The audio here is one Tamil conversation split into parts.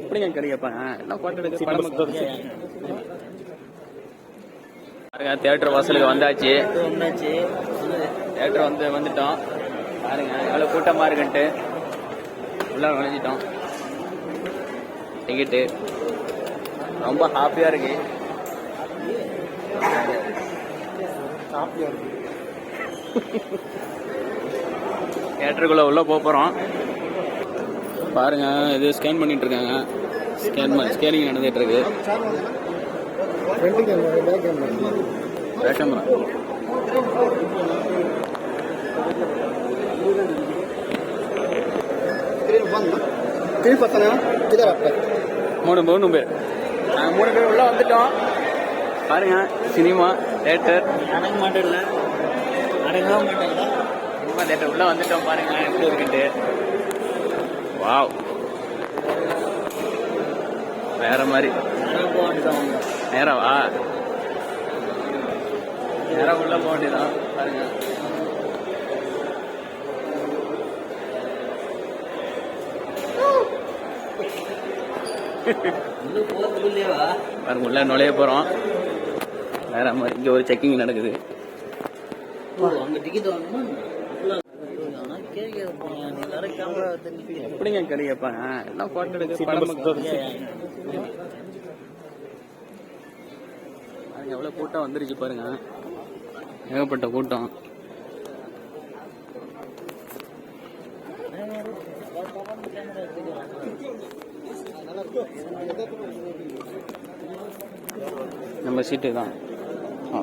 எப்படிங்க கறி கேட்பாங்க எல்லாம் போட்டோ எடுக்க படம் பாருங்க தியேட்டர் வாசலுக்கு வந்தாச்சு. வந்தாச்சு. தியேட்டர் வந்து வந்துட்டோம். பாருங்க எவ்வளோ கூட்டமாக இருக்குன்ட்டு. உள்ள நுழைஞ்சிட்டோம். டிக்கெட்டு. ரொம்ப ஹாப்பியாக இருக்கு. தியேட்டருக்குள்ளே உள்ளே போக போகிறோம் பாருங்க இது ஸ்கேன் பண்ணிட்டு இருக்காங்க ஸ்கேன் ஸ்கேனிங் நடந்துட்டு இருக்கு கேமரா திருப்பி மூணு மூணு பேர். நாங்கள் மூணு பேர் உள்ள வந்துட்டோம். பாருங்க சினிமா தேட்டர் அடங்க மாட்டேன்ல. அடங்கவே மாட்டேன்ல. சினிமா தேட்டர் உள்ள வந்துட்டோம் பாருங்க எப்படி இருக்குன்ட்டு. வாவ். வேற மாதிரி. அடங்க போகணும் நேரா வா. நேரா உள்ள போக வேண்டியதான் பாருங்க. பாருங்க உள்ள நுழைய போறோம். வேற மாதிரி. இங்க ஒரு செக்கிங் நடக்குது. எப்படிங்க கேட்பாங்க எல்லாம் போட்டோ எடுக்க படம் பாருங்க எவ்வளவு கூட்டம் வந்துருச்சு பாருங்க. ஏகப்பட்ட கூட்டம். நம்ம சீட்டு தான். ஆ.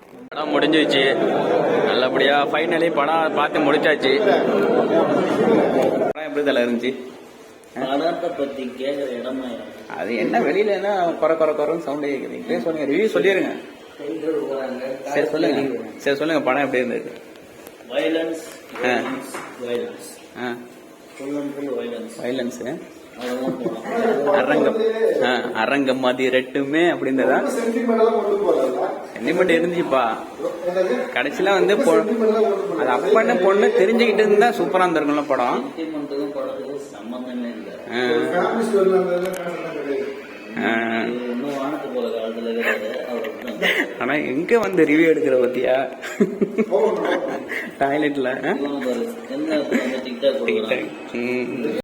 படம் முடிஞ்சிருச்சு. நல்லபடியா ஃபைனலி படம் பார்த்து முடிச்சாச்சு. படம் எப்படி தலை இருந்துச்சு? படத்தை பற்றி கேட்குற இடமா அது என்ன வெளியில என்ன குறை குறை குறைன்னு சவுண்ட் இப்படியே சொல்லுங்க ரிவ்யூ போகிறாங்க சரி சொல்லுங்க. சரி சொல்லுங்க படம் எப்படி இருந்தது வைலன்ஸ் ஆ. வைலன்ஸ் ஆ. ஃபுல் அண்ட் ஃபுல் போகலாம் அரங்கம். அரங்கம் மதி ரெட்டுமே அப்படின்றதா? சென்டிமெண்ட் இருந்துச்சுப்பா. கடைசியில வந்து அது அப்பன்னு பொண்ணு தெரிஞ்சுக்கிட்டு இருந்தா சூப்பரா இருந்திருக்கும்ல படம். ஆனா எங்க வந்து ரிவ்யூ எடுக்கிற பத்தியா? டாய்லெட்ல